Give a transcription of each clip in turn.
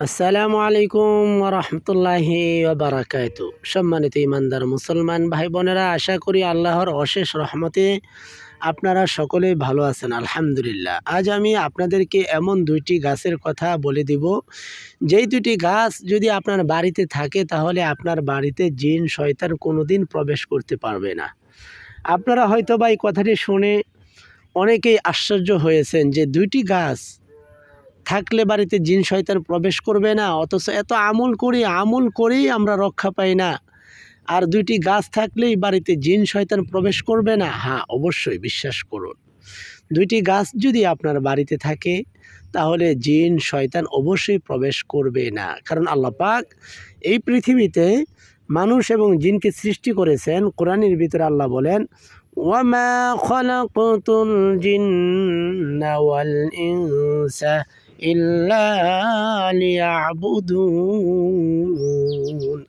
আসসালামু আলাইকুম রহমতুল্লাহি বারাকাতু সম্মানিত ইমানদার মুসলমান ভাই বোনেরা, আশা করি আল্লাহর অশেষ রহমতে আপনারা সকলেই ভালো আছেন, আলহামদুলিল্লাহ। আজ আমি আপনাদেরকে এমন দুইটি গাছের কথা বলে দিব। যেই দুটি গাছ যদি আপনার বাড়িতে থাকে, তাহলে আপনার বাড়িতে জিন, শয়তান কোনোদিন প্রবেশ করতে পারবে না। আপনারা হয়তো বা এই কথাটি শুনে অনেকেই আশ্চর্য হয়েছেন যে দুইটি গাছ থাকলে বাড়িতে জিন শয়তান প্রবেশ করবে না, অথচ এত আমল করি, আমল করেই আমরা রক্ষা পাই না। আর দুইটি গাছ থাকলেই বাড়িতে জিন শয়তান প্রবেশ করবে না? হ্যাঁ অবশ্যই, বিশ্বাস করুন। দুইটি গাছ যদি আপনার বাড়িতে থাকে, তাহলে জিন শয়তান অবশ্যই প্রবেশ করবে না। কারণ আল্লাহ পাক এই পৃথিবীতে মানুষ এবং জিনকে সৃষ্টি করেছেন। কোরআনের ভিতরে আল্লাহ বলেন, ওয়ামা খলাকুতুল জিন্না ওয়াল ইনসা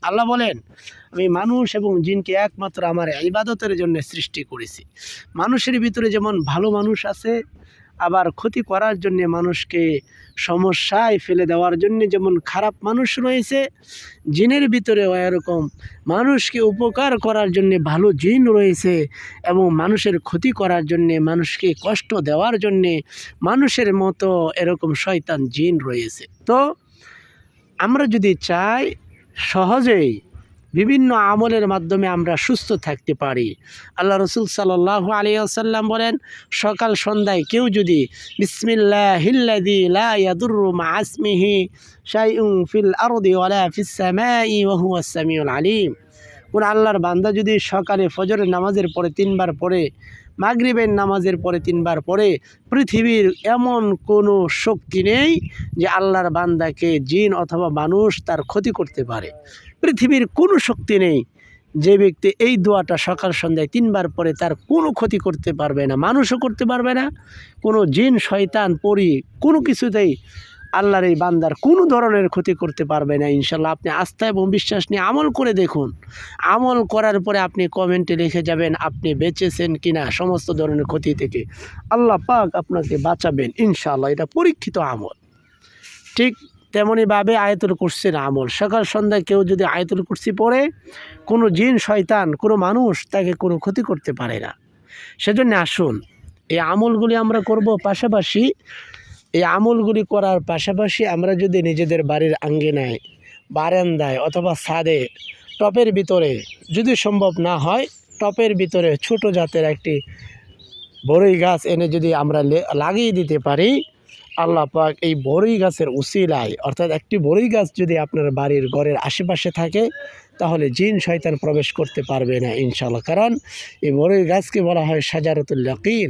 আল্লাহ বলেন, আমি মানুষ এবং জিনকে একমাত্র আমার ইবাদতের জন্য সৃষ্টি করেছি। মানুষের ভিতরে যেমন ভালো মানুষ আছে আবার ক্ষতি করার জন্য মানুষকে সমস্যায় ফেলে দেওয়ার জন্য যেমন খারাপ মানুষ রয়েছে, জিনের ভিতরেও এরকম মানুষকে উপকার করার জন্য ভালো জিন রয়েছে এবং মানুষের ক্ষতি করার জন্যে, মানুষকে কষ্ট দেওয়ার জন্যে মানুষের মতো এরকম শয়তান জিন রয়েছে। তো আমরা যদি চাই সহজেই বিভিন্ন আমলের মাধ্যমে আমরা সুস্থ থাকতে পারি। আল্লাহ রসুল সাল্লাহ আলী আসাল্লাম বলেন, সকাল সন্ধ্যায় কেউ যদি বিসমিল্লাহ আসমিহি ফিল আলিম। কোন আল্লাহর বান্দা যদি সকালে ফজরের নামাজের পরে তিনবার পড়ে, মাগরিবের নামাজের পরে তিনবার পরে পৃথিবীর এমন কোনো শক্তি নেই যে আল্লাহর বান্দাকে জিন অথবা মানুষ তার ক্ষতি করতে পারে। পৃথিবীর কোনো শক্তি নেই যে ব্যক্তি এই দোয়াটা সকাল সন্ধ্যায় তিনবার পরে তার কোনো ক্ষতি করতে পারবে না, মানুষও করতে পারবে না, কোনো জিন, শয়তান, পরি কোনো কিছুতেই আল্লাহর এই বান্দার কোনো ধরনের ক্ষতি করতে পারবে না ইনশাল্লাহ আপনি আস্থা এবং বিশ্বাস নিয়ে আমল করে দেখুন। আমল করার পরে আপনি কমেন্টে লিখে যাবেন, আপনি বেঁচেছেন কিনা, সমস্ত ধরনের ক্ষতি থেকে। আল্লাহ পাক আপনাকে বাঁচাবেন ইনশাল্লাহ এটা পরীক্ষিত আমল। ঠিক তেমনইভাবে আয়তুল কুরসির আমল। সকাল, সন্ধ্যায় কেউ যদি আয়তুল কুরসি পড়ে, কোনো জিন, শয়তান, কোনো মানুষ তাকে কোনো ক্ষতি করতে পারে না। সেজন্য আসুন, এই আমলগুলি আমরা করব পাশাপাশি এই আমলগুলি করার পাশাপাশি আমরা যদি নিজেদের বাড়ির আঙ্গিনায়, বারান্দায় অথবা ছাদে, টপের ভিতরে যদি সম্ভব না হয়, টপের ভিতরে ছোট জাতের একটি বড়ই গাছ এনে যদি আমরা লাগিয়ে দিতে পারি, আল্লাহ পাক এই বড়ই গাছের উসিলায়, অর্থাৎ একটি বড়ই গাছ যদি আপনার বাড়ির ঘরের আশেপাশে থাকে, তাহলে জিন শয়তান প্রবেশ করতে পারবে না ইনশাল্লাহ কারণ এই বড়ই গাছকে বলা হয় সাজারতুল ইয়াকিন,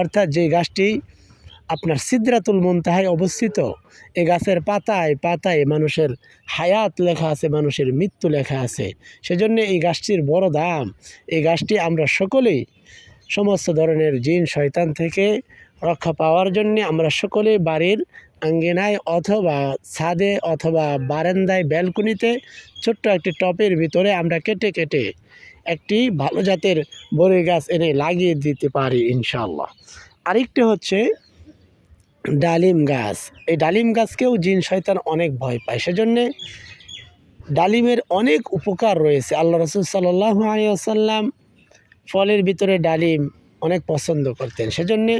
অর্থাৎ যে গাছটি আপনার সিদ্রাতুল মন্তাহায় অবস্থিত। এ গাছের পাতায় পাতায় মানুষের হায়াত লেখা আছে, মানুষের মৃত্যু লেখা আছে। সেজন্য এই গাছটির বড় দাম। এই গাছটি আমরা সকলেই সমস্ত ধরনের জিন, শয়তান থেকে রক্ষা পাওয়ার জন্যে আমরা সকলে বাড়ির আঙ্গিনায় অথবা ছাদে অথবা বারান্দায় ব্যালকনিতে ছোট্ট একটি টপের ভিতরে আমরা কেটে কেটে একটি ভালো জাতের বড়ি গাছ এনে লাগিয়ে দিতে পারি ইনশাল্লাহ আরেকটি হচ্ছে ডালিম গাছ। এই ডালিম গাছকেও জিন শয়তান অনেক ভয় পায়। সেজন্যে ডালিমের অনেক উপকার রয়েছে। আল্লাহ রসুল সাল্লাহ আলিয়াল্লাম ফলের ভিতরে ডালিম অনেক পছন্দ করতেন। সেজন্যে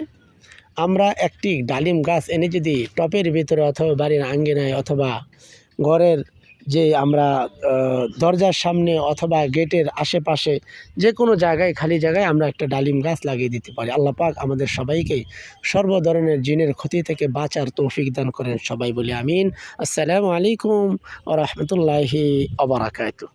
আমরা একটি ডালিম গাছ এনে যদি টপের ভিতরে অথবা বাড়ির আঙ্গিনায় অথবা ঘরের যে আমরা দরজার সামনে অথবা গেটের আশেপাশে যে কোনো জায়গায়, খালি জায়গায় আমরা একটা ডালিম গাছ লাগিয়ে দিতে পারি। আল্লাহ পাক আমাদের সবাইকে সর্ব ধরনের জিনের ক্ষতি থেকে বাঁচার তৌফিক দান করেন সবাই বলি আমিন। আসসালামু আলাইকুম ও রহমতুল্লাহি অবরাকাতু